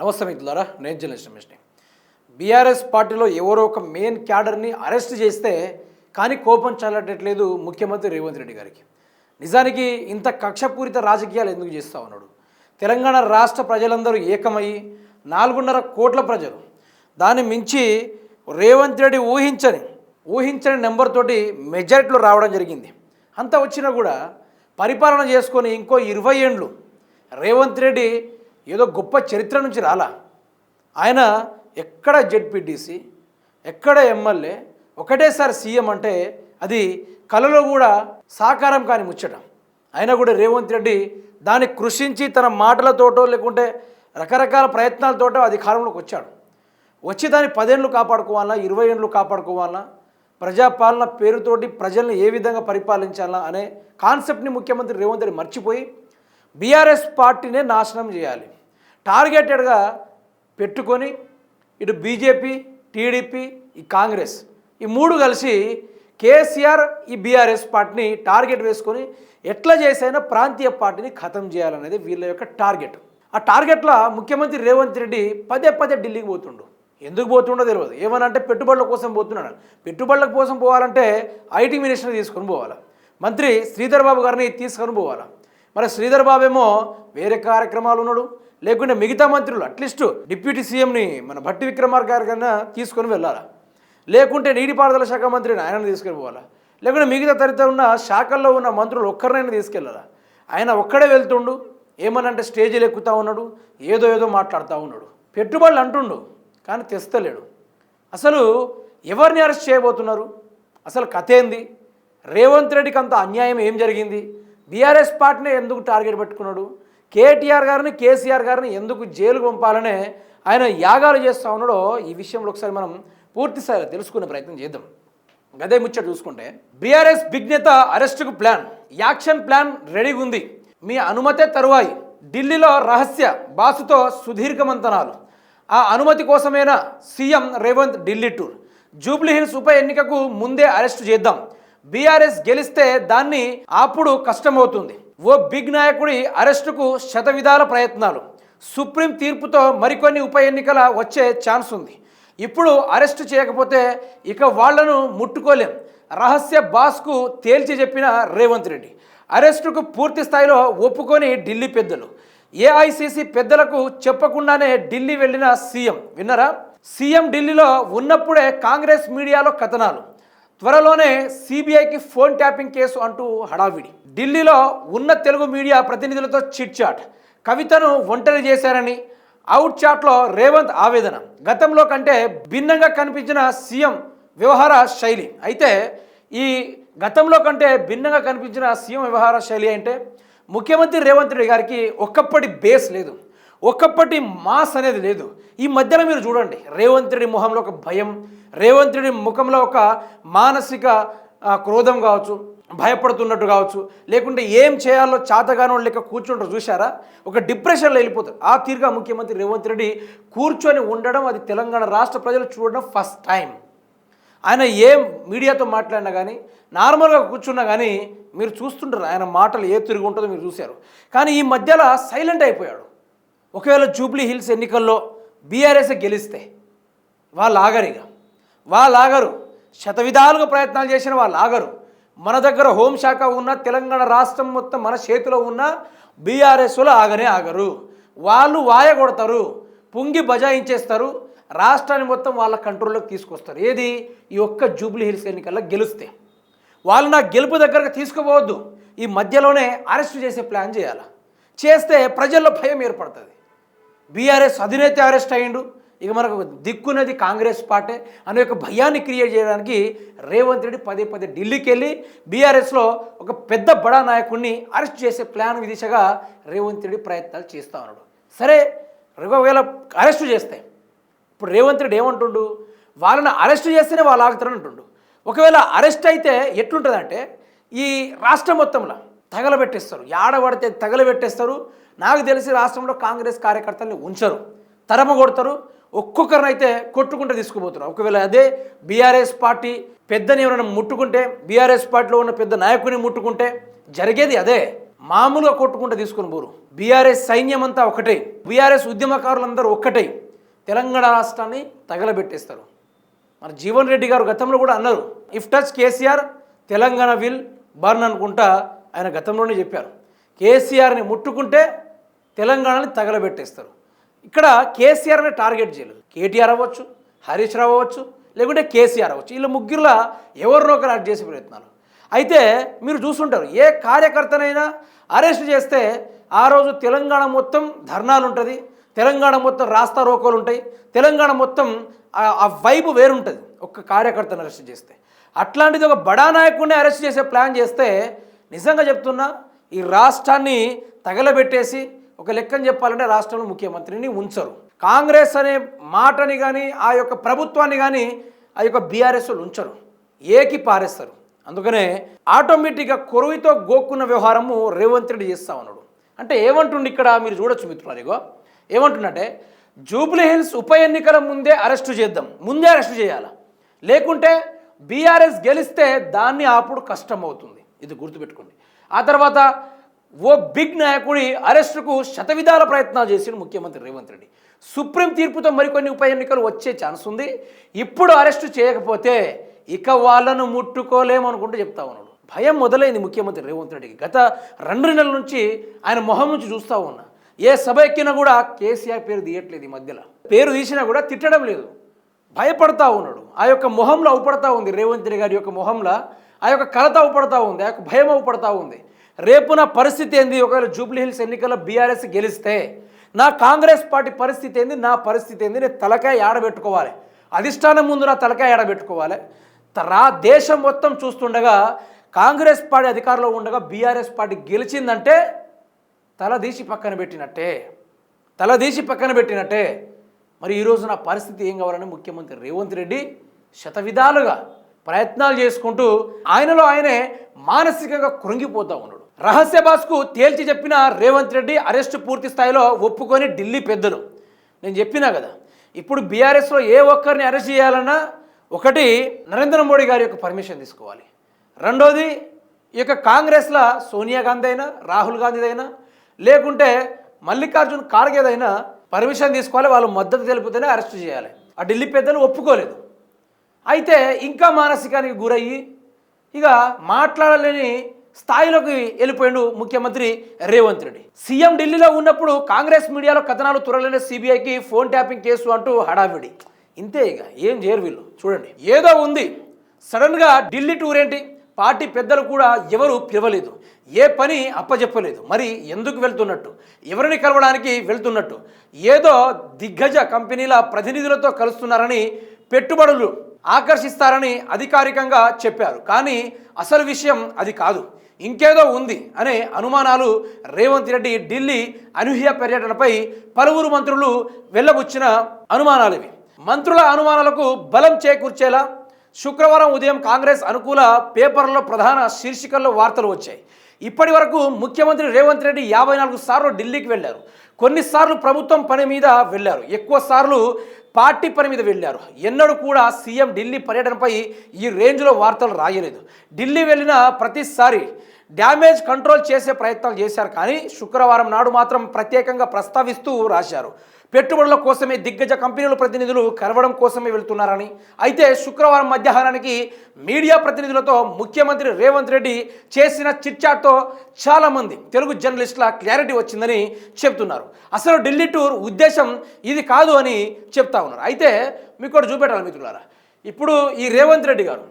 నమస్తే మిత్రులారా నేను జర్నలిస్ట్ బీఆర్ఎస్ పార్టీలో ఎవరో ఒక మెయిన్ క్యాడర్ని అరెస్ట్ చేస్తే కానీ కోపం చల్లట్లేదు ముఖ్యమంత్రి రేవంత్ రెడ్డి గారికి. నిజానికి ఇంత కక్షపూరిత రాజకీయాలు ఎందుకు చేస్తా ఉన్నాడు తెలంగాణ రాష్ట్ర ప్రజలందరూ ఏకమయ్యి నాలుగున్నర కోట్ల ప్రజలు. దాన్ని మించి రేవంత్ రెడ్డి ఊహించని ఊహించని నెంబర్తోటి మెజారిటీలో రావడం జరిగింది. అంత వచ్చినా కూడా పరిపాలన చేసుకొని ఇంకో ఇరవై ఏండ్లు రేవంత్ రెడ్డి ఏదో గొప్ప చరిత్ర నుంచి రాలా. ఆయన ఎక్కడ జెడ్పీటీసీ ఎక్కడ ఎమ్మెల్యే ఒకటేసారి సీఎం అంటే అది కలలో కూడా సాకారం కాని ముచ్చట. అయినా కూడా రేవంత్ రెడ్డి దాన్ని కృషించి తన మాటలతోటో లేకుంటే రకరకాల ప్రయత్నాలతోటో అధికారంలోకి వచ్చాడు. వచ్చి దాన్ని పదేళ్ళు కాపాడుకోవాలా ఇరవై ఏళ్ళు కాపాడుకోవాలా ప్రజాపాలన పేరుతోటి ప్రజల్ని ఏ విధంగా పరిపాలించాలా అనే కాన్సెప్ట్ని ముఖ్యమంత్రి రేవంత్ రెడ్డి మర్చిపోయి బీఆర్ఎస్ పార్టీనే నాశనం చేయాలి. టార్గెటెడ్గా పెట్టుకొని ఇటు బీజేపీ టీడీపీ ఈ కాంగ్రెస్ ఈ మూడు కలిసి కేసీఆర్ ఈ బీఆర్ఎస్ పార్టీని టార్గెట్ వేసుకొని ఎట్లా చేసైనా ప్రాంతీయ పార్టీని ఖతం చేయాలనేది వీళ్ళ యొక్క టార్గెట్. ఆ టార్గెట్లో ముఖ్యమంత్రి రేవంత్ రెడ్డి పదే పదే ఢిల్లీకి పోతుండు. ఎందుకు పోతుండో తెలియదు ఏమనంటే పెట్టుబడుల కోసం పోతున్నాడు. పెట్టుబడుల కోసం పోవాలంటే ఐటీ మినిస్టర్ని తీసుకొని పోవాలి. మంత్రి శ్రీధర్ బాబు గారిని తీసుకొని పోవాలి. మరి శ్రీధర్ బాబు ఏమో వేరే కార్యక్రమాలు ఉన్నాడు. లేకుంటే మిగతా మంత్రులు అట్లీస్ట్ డిప్యూటీ సీఎంని మన భట్టి విక్రమార్ గారి కన్నా తీసుకొని వెళ్ళాలి? లేకుంటే నీటిపారుదల శాఖ మంత్రిని ఆయన తీసుకొని పోవాలా? లేకుంటే మిగతా తరిత ఉన్న శాఖల్లో ఉన్న మంత్రులు ఒక్కరినైనా తీసుకెళ్ళాలా? ఆయన ఒక్కడే వెళ్తుండు ఏమనంటే స్టేజీలు ఎక్కుతా ఉన్నాడు ఏదో ఏదో మాట్లాడుతూ ఉన్నాడు. పెట్టుబడులు అంటుండు కానీ తెస్తలేడు. అసలు ఎవరిని అరెస్ట్ చేయబోతున్నారు? అసలు కథ ఏంది? రేవంత్ రెడ్డికి అంత అన్యాయం ఏం జరిగింది? బీఆర్ఎస్ పార్టీని ఎందుకు టార్గెట్ పెట్టుకున్నాడు? కేటీఆర్ గారిని కేసీఆర్ గారిని ఎందుకు జైలు పంపాలనే ఆయన యాగాలు చేస్తూ ఉన్నాడో ఈ విషయంలో ఒకసారి మనం పూర్తిస్థాయిలో తెలుసుకునే ప్రయత్నం చేద్దాం. గదే ముచ్చట చూసుకుంటే బీఆర్ఎస్ బిగ్ నేత అరెస్టుకు ప్లాన్ యాక్షన్ ప్లాన్ రెడీగా ఉంది. మీ అనుమతే తరువాయి ఢిల్లీలో రహస్య బాసుతో సుదీర్ఘ మంతనాలు ఆ అనుమతి కోసమేనా సీఎం రేవంత్ ఢిల్లీ టూర్? జూబ్లీహిల్స్ ఉప ఎన్నికకు ముందే అరెస్టు చేద్దాం. బీఆర్ఎస్ గెలిస్తే దాన్ని అప్పుడు కష్టమవుతుంది. ఓ బిగ్ నాయకుడి అరెస్టుకు శతవిధాల ప్రయత్నాలు. సుప్రీం తీర్పుతో మరికొన్ని ఉప ఎన్నికల వచ్చే ఛాన్స్ ఉంది. ఇప్పుడు అరెస్టు చేయకపోతే ఇక వాళ్ళను ముట్టుకోలేం. రహస్య బాస్కు తేల్చి చెప్పిన రేవంత్ రెడ్డి. అరెస్టుకు పూర్తి స్థాయిలో ఒప్పుకొని ఢిల్లీ పెద్దలు. ఏఐసిసి పెద్దలకు చెప్పకుండానే ఢిల్లీ వెళ్ళిన సీఎం. విన్నరా? సీఎం ఢిల్లీలో ఉన్నప్పుడే కాంగ్రెస్ మీడియాలో కథనాలు. త్వరలోనే సిబిఐకి ఫోన్ ట్యాపింగ్ కేసు అంటూ హడావిడి. ఢిల్లీలో ఉన్న తెలుగు మీడియా ప్రతినిధులతో చిట్ చాట్ కవితను ఒంటరి చేశారని అవుట్ చాట్లో రేవంత్ ఆవేదన. గతంలో కంటే భిన్నంగా కనిపించిన సీఎం వ్యవహార శైలి. అయితే ఈ గతంలో కంటే భిన్నంగా కనిపించిన సీఎం వ్యవహార శైలి అంటే ముఖ్యమంత్రి రేవంత్ రెడ్డి గారికి ఒక్కప్పటి బేస్ లేదు. ఒకప్పటి మాస్ అనేది లేదు. ఈ మధ్యలో మీరు చూడండి రేవంత్ రెడ్డి ఒక భయం రేవంత్ రెడ్డి ముఖంలో ఒక మానసిక క్రోధం కావచ్చు భయపడుతున్నట్టు కావచ్చు లేకుంటే ఏం చేయాలో చాతగానో లేక కూర్చుంటారు చూశారా? ఒక డిప్రెషన్లో వెళ్ళిపోతారు. ఆ తీరుగా ముఖ్యమంత్రి రేవంత్ రెడ్డి కూర్చొని ఉండడం అది తెలంగాణ రాష్ట్ర ప్రజలు చూడడం ఫస్ట్ టైం. ఆయన ఏం మీడియాతో మాట్లాడినా కానీ నార్మల్గా కూర్చున్నా కానీ మీరు చూస్తుంటారు ఆయన మాటలు ఏ తిరిగి ఉంటుందో మీరు చూశారు. కానీ ఈ మధ్యలో సైలెంట్ అయిపోయాడు. ఒకవేళ జూబ్లీ హిల్స్ ఎన్నికల్లో బీఆర్ఎస్ గెలిస్తే వాళ్ళు ఆగరిగా వాళ్ళు ఆగరు. శతవిధాలుగా ప్రయత్నాలు చేసిన వాళ్ళు ఆగరు. మన దగ్గర హోంశాఖ ఉన్న తెలంగాణ రాష్ట్రం మొత్తం మన చేతిలో ఉన్న బీఆర్ఎస్లో ఆగనే ఆగరు. వాళ్ళు వాయ కొడతారు పుంగి బజాయించేస్తారు. రాష్ట్రాన్ని మొత్తం వాళ్ళ కంట్రోల్లోకి తీసుకొస్తారు. ఏది? ఈ ఒక్క జూబ్లీ హిల్స్ ఎన్నికల్లో గెలిస్తే. వాళ్ళు నా గెలుపు దగ్గరకు తీసుకుపోవద్దు. ఈ మధ్యలోనే అరెస్ట్ చేసే ప్లాన్ చేయాలి? చేస్తే ప్రజల్లో భయం ఏర్పడుతుంది. బీఆర్ఎస్ అధినేత అరెస్ట్ అయ్యిండు. ఇక మనకు దిక్కున్నది కాంగ్రెస్ పార్టీ. అనే ఒక భయాన్ని క్రియేట్ చేయడానికి రేవంత్ రెడ్డి పదే పదే ఢిల్లీకి వెళ్ళి బీఆర్ఎస్లో ఒక పెద్ద బడా నాయకుడిని అరెస్ట్ చేసే ప్లాన్ దిశగా రేవంత్ రెడ్డి ప్రయత్నాలు చేస్తూ ఉన్నాడు. సరే ఒకవేళ అరెస్టు చేస్తే ఇప్పుడు రేవంత్ రెడ్డి ఏమంటుండు? వాళ్ళని అరెస్ట్ చేస్తేనే వాళ్ళు ఆగుతారని అంటుండు. ఒకవేళ అరెస్ట్ అయితే ఎట్లుంటుందంటే ఈ రాష్ట్రం మొత్తంలో తగలబెట్టేస్తారు. ఏడబడితే తగలబెట్టేస్తారు. నాకు తెలిసి రాష్ట్రంలో కాంగ్రెస్ కార్యకర్తల్ని ఉంచరు. తరమగొడతారు. కొడతారు ఒక్కొక్కరిని అయితే కొట్టుకుంటే ఒకవేళ అదే బీఆర్ఎస్ పార్టీ పెద్దని ఎవరైనా ముట్టుకుంటే బీఆర్ఎస్ పార్టీలో ఉన్న పెద్ద నాయకుని ముట్టుకుంటే జరిగేది అదే. మామూలుగా కొట్టుకుంటూ తీసుకుని పోరు. బీఆర్ఎస్ సైన్యం అంతా ఒకటే. బీఆర్ఎస్ ఉద్యమకారులందరూ ఒక్కటే. తెలంగాణ రాష్ట్రాన్ని తగలబెట్టేస్తారు. మన జీవన్ రెడ్డి గారు గతంలో కూడా అన్నారు if touch KCR Telangana will burn అనుకుంటా ఆయన గతంలోనే చెప్పారు. కేసీఆర్ని ముట్టుకుంటే తెలంగాణని తగలబెట్టేస్తారు. ఇక్కడ కేసీఆర్ని టార్గెట్ చేయలేదు. కేటీఆర్ అవ్వచ్చు హరీష్ రావు అవ్వచ్చు లేకుంటే కేసీఆర్ అవ్వచ్చు. వీళ్ళ ముగ్గురులా ఎవరినో ఒకరు అరెస్ట్ చేసే ప్రయత్నాలు. అయితే మీరు చూస్తుంటారు ఏ కార్యకర్తనైనా అరెస్ట్ చేస్తే ఆ రోజు తెలంగాణ మొత్తం ధర్నాలు ఉంటుంది తెలంగాణ మొత్తం రాస్తా రోకోలు ఉంటాయి తెలంగాణ మొత్తం ఆ- ఆ వైబు వేరుంటుంది ఒక్క కార్యకర్తను అరెస్ట్ చేస్తే. అట్లాంటిది ఒక బడా నాయకుడిని అరెస్ట్ చేసే ప్లాన్ చేస్తే నిజంగా చెప్తున్నా ఈ రాష్ట్రాన్ని తగలబెట్టేసి ఒక లెక్కని చెప్పాలంటే రాష్ట్రంలో ముఖ్యమంత్రిని ఉంచరు. కాంగ్రెస్ అనే మాటని కానీ ఆ యొక్క ప్రభుత్వాన్ని కానీ ఆ యొక్క బీఆర్ఎస్లు ఉంచరు. ఏకి పారేస్తారు అందుకనే ఆటోమేటిక్గా కొరువుతో గోక్కున్న వ్యవహారము రేవంత్ రెడ్డి చేస్తా ఉన్నాడు. అంటే ఏమంటుండు ఇక్కడ మీరు చూడొచ్చు మిత్రులారు ఏమంటుండంటే జూబ్లీహిల్స్ ఉప ఎన్నికల ముందే అరెస్టు చేద్దాం ముందే అరెస్టు చేయాలి? లేకుంటే బీఆర్ఎస్ గెలిస్తే దాన్ని ఆపుడు కష్టం అవుతుంది ఇది గుర్తుపెట్టుకోండి. ఆ తర్వాత ఓ బిగ్ నాయకుడి అరెస్టుకు శతవిధాల ప్రయత్నాలు చేసిన ముఖ్యమంత్రి రేవంత్ రెడ్డి. సుప్రీం తీర్పుతో మరికొన్ని ఉప ఎన్నికలు వచ్చే ఛాన్స్ ఉంది. ఇప్పుడు అరెస్టు చేయకపోతే ఇక వాళ్ళను ముట్టుకోలేమనుకుంటూ చెప్తా ఉన్నాడు. భయం మొదలైంది ముఖ్యమంత్రి రేవంత్ రెడ్డికి. గత రెండు నెలల నుంచి ఆయన మొహం నుంచి చూస్తూ ఉన్నా. ఏ సభ ఎక్కినా కూడా కేసీఆర్ పేరు తీయట్లేదు ఈ మధ్యలో. పేరు తీసినా కూడా తిట్టడం లేదు. భయపడతా ఉన్నాడు. ఆ యొక్క మొహంలో అవుపడతా ఉంది రేవంత్ రెడ్డి గారి యొక్క మొహంలో. ఆ యొక్క కలత అవుపడతా ఉంది ఆ యొక్క భయం అవుపడతా ఉంది. రేపు నా పరిస్థితి ఏంది? ఒకవేళ జూబ్లీ హిల్స్ ఎన్నికల్లో బీఆర్ఎస్ గెలిస్తే నా కాంగ్రెస్ పార్టీ పరిస్థితి ఏంది? నా పరిస్థితి ఏంది? నేను తలకాయ ఆడబెట్టుకోవాలి. అధిష్టానం ముందు నా తలకాయ ఆడబెట్టుకోవాలి. రా దేశం మొత్తం చూస్తుండగా కాంగ్రెస్ పార్టీ అధికారంలో ఉండగా బీఆర్ఎస్ పార్టీ గెలిచిందంటే తలదీసి పక్కన పెట్టినట్టే. తలదీసి పక్కన పెట్టినట్టే. మరి ఈరోజు నా పరిస్థితి ఏం కావాలని ముఖ్యమంత్రి రేవంత్ రెడ్డి శతవిధాలుగా ప్రయత్నాలు చేసుకుంటూ ఆయనలో ఆయనే మానసికంగా కృంగిపోతూ ఉన్నాడు. రహస్య బాస్కు తేల్చి చెప్పిన రేవంత్ రెడ్డి అరెస్టు పూర్తి స్థాయిలో ఒప్పుకొని ఢిల్లీ పెద్దలు. నేను చెప్పినా కదా ఇప్పుడు బీఆర్ఎస్లో ఏ ఒక్కరిని అరెస్ట్ చేయాలన్నా ఒకటి నరేంద్ర మోడీ గారి యొక్క పర్మిషన్ తీసుకోవాలి. రెండోది ఈ యొక్క కాంగ్రెస్లో సోనియా గాంధీ అయినా రాహుల్ గాంధీ అయినా లేకుంటే మల్లికార్జున్ ఖార్గేదైనా పర్మిషన్ తీసుకోవాలి వాళ్ళు మద్దతు తెలిపితేనే అరెస్ట్ చేయాలి. ఆ ఢిల్లీ పెద్దలు ఒప్పుకోలేదు. అయితే ఇంకా మానసికానికి గురయ్యి ఇక మాట్లాడలేని స్థాయిలోకి వెళ్ళిపోయాడు ముఖ్యమంత్రి రేవంత్ రెడ్డి. సీఎం ఢిల్లీలో ఉన్నప్పుడు కాంగ్రెస్ మీడియాలో కథనాలు తురలేని సిబిఐకి ఫోన్ ట్యాపింగ్ కేసు అంటూ హడావిడి. ఇంతే ఇక ఏం చేయరు వీళ్ళు. చూడండి. ఏదో ఉంది. సడన్గా ఢిల్లీ టూర్ ఏంటి? పార్టీ పెద్దలు కూడా ఎవరు పిలవలేదు. ఏ పని అప్పజెప్పలేదు. మరి ఎందుకు వెళ్తున్నట్టు? ఎవరిని కలవడానికి వెళ్తున్నట్టు? ఏదో దిగ్గజ కంపెనీల ప్రతినిధులతో కలుస్తున్నారని పెట్టుబడులు ఆకర్షిస్తారని అధికారికంగా చెప్పారు. కానీ అసలు విషయం అది కాదు. ఇంకేదో ఉంది అనే అనుమానాలు రేవంత్ రెడ్డి ఢిల్లీ అనూహ్య పర్యటనపై పలువురు మంత్రులు వెళ్ళబుచ్చిన అనుమానాలు ఇవి. మంత్రుల అనుమానాలకు బలం చేకూర్చేలా శుక్రవారం ఉదయం కాంగ్రెస్ అనుకూల పేపర్లలో ప్రధాన శీర్షికల్లో వార్తలు వచ్చాయి. ఇప్పటి వరకు ముఖ్యమంత్రి రేవంత్ రెడ్డి యాభై నాలుగు సార్లు ఢిల్లీకి వెళ్ళారు. కొన్నిసార్లు ప్రభుత్వం పని మీద వెళ్ళారు. ఎక్కువ సార్లు పార్టీ పని మీద వెళ్ళారు. ఎన్నడూ కూడా సీఎం ఢిల్లీ పర్యటనపై ఈ రేంజ్లో వార్తలు రాయలేదు. ఢిల్లీ వెళ్ళిన ప్రతిసారి డ్యామేజ్ కంట్రోల్ చేసే ప్రయత్నాలు చేశారు. కానీ శుక్రవారం నాడు మాత్రం ప్రత్యేకంగా ప్రస్తావిస్తూ రాశారు. పెట్టుబడుల కోసమే దిగ్గజ కంపెనీల ప్రతినిధులు కలవడం కోసమే వెళ్తున్నారని. అయితే శుక్రవారం మధ్యాహ్నానికి మీడియా ప్రతినిధులతో ముఖ్యమంత్రి రేవంత్ రెడ్డి చేసిన చిట్చాట్తో చాలామంది తెలుగు జర్నలిస్టుల క్లారిటీ వచ్చిందని చెప్తున్నారు. అసలు ఢిల్లీ టూర్ ఉద్దేశం ఇది కాదు అని చెప్తా ఉన్నారు. అయితే మీకు కూడా చూపెట్టాలి మిత్రులారా. ఇప్పుడు ఈ రేవంత్ రెడ్డి గారు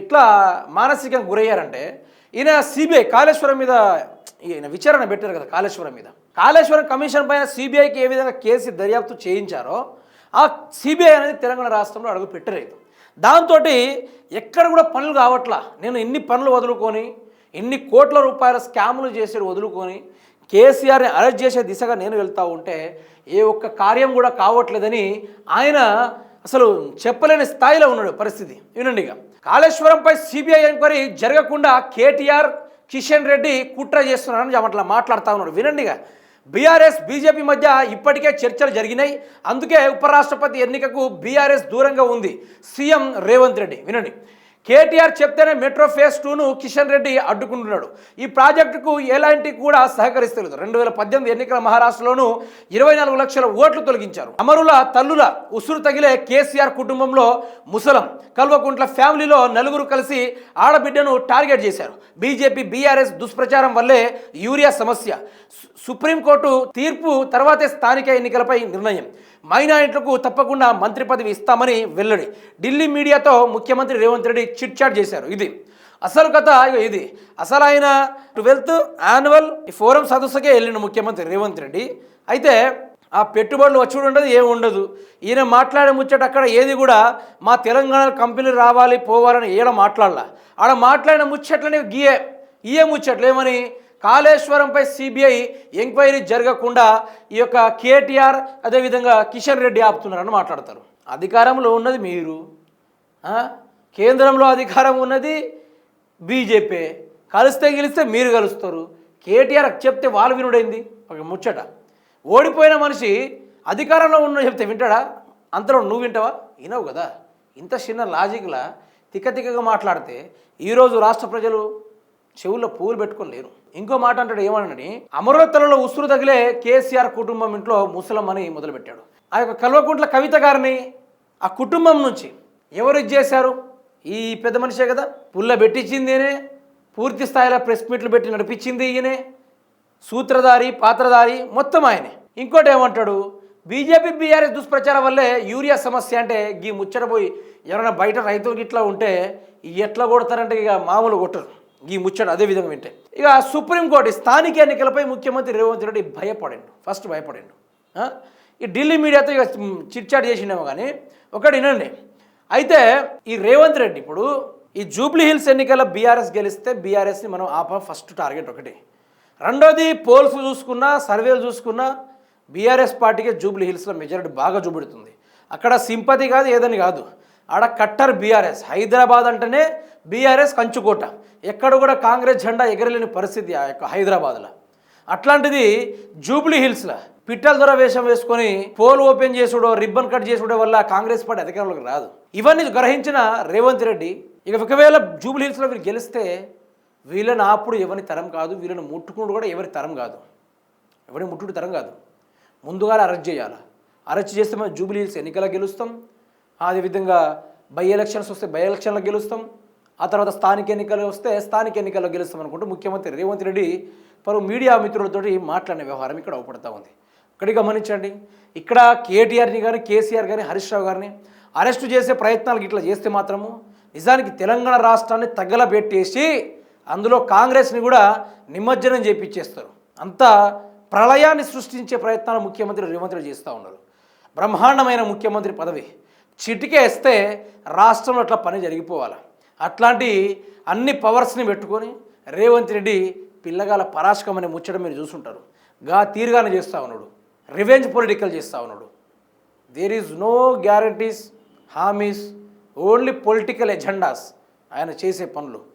ఎట్లా మానసికంగా గురయ్యారంటే ఈయన సిబిఐ కాళేశ్వరం మీద ఈయన విచారణ పెట్టారు కదా కాళేశ్వరం మీద. కాళేశ్వరం కమిషన్ పైన సిబిఐకి ఏ విధంగా కేసు దర్యాప్తు చేయించారో ఆ సిబిఐ అనేది తెలంగాణ రాష్ట్రంలో అడుగు పెట్టలేదు. దాంతో ఎక్కడ కూడా పనులు కావట్లా. నేను ఎన్ని పనులు వదులుకొని ఎన్ని కోట్ల రూపాయల స్కాములు చేసేది వదులుకొని కేసీఆర్ని అరెస్ట్ చేసే దిశగా నేను వెళ్తా ఉంటే ఏ ఒక్క కార్యం కూడా కావట్లేదని ఆయన అసలు చెప్పలేని స్థాయిలో ఉన్నాడు పరిస్థితి. వినండి ఇక. కాళేశ్వరంపై సిబిఐ ఎంక్వైరీ జరగకుండా కేటీఆర్ కిషన్ రెడ్డి కుట్ర చేస్తున్నారని అట్లా మాట్లాడుతూ ఉన్నాడు. వినండిగా. బీఆర్ఎస్ బీజేపీ మధ్య ఇప్పటికే చర్చలు జరిగినాయి. అందుకే ఉపరాష్ట్రపతి ఎన్నికకు బీఆర్ఎస్ దూరంగా ఉంది. సీఎం రేవంత్ రెడ్డి. వినండి. కేటీఆర్ చెప్తేనే మెట్రో ఫేస్ టూను కిషన్ రెడ్డి అడ్డుకుంటున్నాడు. ఈ ప్రాజెక్టుకు ఎలాంటి కూడా సహకరిస్తలేదు. రెండు వేల పద్దెనిమిది ఎన్నికల మహారాష్ట్రలోనూ ఇరవై నాలుగు లక్షల ఓట్లు తొలగించారు. అమరుల తల్లుల ఉసురు తగిలే కేసీఆర్ కుటుంబంలో ముసలం కల్వకుంట్ల ఫ్యామిలీలో నలుగురు కలిసి ఆడబిడ్డను టార్గెట్ చేశారు. బీజేపీ బీఆర్ఎస్ దుష్ప్రచారం వల్లే యూరియా సమస్య. సుప్రీంకోర్టు తీర్పు తర్వాతే స్థానిక ఎన్నికలపై నిర్ణయం. మైనారిటీలకు తప్పకుండా మంత్రి పదవి ఇస్తామని వెల్లడి. ఢిల్లీ మీడియాతో ముఖ్యమంత్రి రేవంత్ రెడ్డి చిట్ చాట్ చేశారు. ఇది అసలు కథ ఇది. అసలు ఆయన ట్వెల్త్ యాన్యువల్ ఫోరం సదస్సుకే వెళ్ళిన ముఖ్యమంత్రి రేవంత్ రెడ్డి. అయితే ఆ పెట్టుబడులు వచ్చి ఉండదు ఏమి ఉండదు. ఈయన మాట్లాడే ముచ్చట అక్కడ ఏది కూడా మా తెలంగాణ కంపెనీలు రావాలి పోవాలని ఏడ మాట్లాడాల. ఆడ మాట్లాడిన ముచ్చట్లనే గీయే ఇయే ముచ్చట్లు ఏమని? కాళేశ్వరంపై సిబిఐ ఎంక్వైరీ జరగకుండా ఈ యొక్క కేటీఆర్ అదేవిధంగా కిషన్ రెడ్డి ఆపుతున్నారని మాట్లాడతారు. అధికారంలో ఉన్నది మీరు. కేంద్రంలో అధికారం ఉన్నది బీజేపీ. కలిస్తే గెలిస్తే మీరు కలుస్తారు కేటీఆర్ చెప్తే వాళ్ళు వినుడైంది? ఒక ముచ్చట. ఓడిపోయిన మనిషి అధికారంలో ఉన్న చెప్తే వింటాడా? అంతలో నువ్వు వింటావా? వినవు కదా. ఇంత చిన్న లాజిక్లా తిక్కతిక్కగా మాట్లాడితే ఈరోజు రాష్ట్ర ప్రజలు చెవుల్లో పూలు పెట్టుకొని లేరు. ఇంకో మాట అంటాడు ఏమనని అమరవతలలో ఉసురు తగిలే కేసీఆర్ కుటుంబం ఇంట్లో ముసలమ్మని అని మొదలుపెట్టాడు. ఆ యొక్క కల్వకుంట్ల కవిత గారిని ఆ కుటుంబం నుంచి ఎవరు ఇది చేశారు? ఈ పెద్ద మనిషే కదా. పుల్ల పెట్టించింది పూర్తి స్థాయిలో ప్రెస్ మీట్లు పెట్టి నడిపించింది ఈయనే సూత్రధారి పాత్రధారి మొత్తం ఆయనే. ఇంకోటి ఏమంటాడు బీజేపీ బీఆర్ఎస్ దుష్ప్రచారం వల్లే యూరియా సమస్య అంటే గీ ముచ్చట పోయి ఎవరైనా బయట రైతులకి ఇట్లా ఉంటే ఎట్లా కొడతారంటే ఇక మామూలు కొట్టరు. ఈ ముచ్చట అదే విధంగా వింటే. ఇక సుప్రీంకోర్టు స్థానిక ఎన్నికలపై ముఖ్యమంత్రి రేవంత్ రెడ్డి భయపడిండు. ఫస్ట్ భయపడిండు. ఈ ఢిల్లీ మీడియాతో ఇక చిట్చాట్ చేసిండేమో కానీ ఒకటి వినండి. అయితే ఈ రేవంత్ రెడ్డి ఇప్పుడు ఈ జూబ్లీ హిల్స్ ఎన్నికల బీఆర్ఎస్ గెలిస్తే బీఆర్ఎస్ని మనం ఆప ఫస్ట్ టార్గెట్ ఒకటి. రెండోది పోల్స్ చూసుకున్నా సర్వేలు చూసుకున్నా బీఆర్ఎస్ పార్టీకి జూబ్లీ హిల్స్లో మెజారిటీ బాగా చూపెడుతుంది. అక్కడ సింపతి కాదు ఏదని కాదు. ఆడ కట్టర్ బీఆర్ఎస్. హైదరాబాద్ అంటేనే బీఆర్ఎస్ కంచుకోట. ఎక్కడ కూడా కాంగ్రెస్ జెండా ఎగరలేని పరిస్థితి ఆ యొక్క హైదరాబాద్లో. అట్లాంటిది జూబ్లీ హిల్స్లో పిట్టల దొర వేషం వేసుకొని పోల్ ఓపెన్ చేసుడో రిబ్బన్ కట్ చేసుకోవడం వల్ల కాంగ్రెస్ పార్టీ అధికారంలోకి రాదు. ఇవన్నీ గ్రహించిన రేవంత్ రెడ్డి ఇక ఒకవేళ జూబ్లీ హిల్స్లో వీరు గెలిస్తే వీళ్ళని ఆపుడు ఎవరి తరం కాదు వీళ్ళని ముట్టుకుడు కూడా ఎవరి తరం కాదు. ఎవరి ముట్టుడు తరం కాదు. ముందుగా అరెస్ట్ చేయాలి. అరెస్ట్ చేస్తే మనం జూబ్లీ హిల్స్ ఎన్నికల గెలుస్తాం. అదేవిధంగా బై ఎలక్షన్స్ వస్తే బై ఎలక్షన్లో గెలుస్తాం. ఆ తర్వాత స్థానిక ఎన్నికలు వస్తే స్థానిక ఎన్నికల్లో గెలుస్తామనుకుంటూ ముఖ్యమంత్రి రేవంత్ రెడ్డి పలు మీడియా మిత్రులతోటి మాట్లాడిన వ్యవహారం ఇక్కడ అవపడతా ఉంది. ఇక్కడ గమనించండి. ఇక్కడ కేటీఆర్ని కానీ కేసీఆర్ కానీ హరీష్ రావు గారిని అరెస్టు చేసే ప్రయత్నాలు ఇట్లా చేస్తే మాత్రము నిజానికి తెలంగాణ రాష్ట్రాన్ని తగ్గలబెట్టేసి అందులో కాంగ్రెస్ని కూడా నిమజ్జనం చేపించేస్తారు అంత ప్రళయాన్ని సృష్టించే ప్రయత్నాలు ముఖ్యమంత్రి రేవంత్ రెడ్డి చేస్తూ ఉన్నారు. బ్రహ్మాండమైన ముఖ్యమంత్రి పదవి. చిటికేస్తే రాష్ట్రంలో అట్లా పని జరిగిపోవాలి? అట్లాంటి అన్ని పవర్స్ని పెట్టుకొని రేవంత్ రెడ్డి పిల్లగాల పరాశకం అనే ముచ్చడం మీరు చూసుంటారు. గా తీరుగానే చేస్తూ ఉన్నాడు. రివెంజ్ పొలిటికల్ చేస్తూ ఉన్నాడు. దేర్ ఈజ్ నో గ్యారంటీస్ హామీస్ ఓన్లీ పొలిటికల్ ఎజెండాస్ ఆయన చేసే పనులు.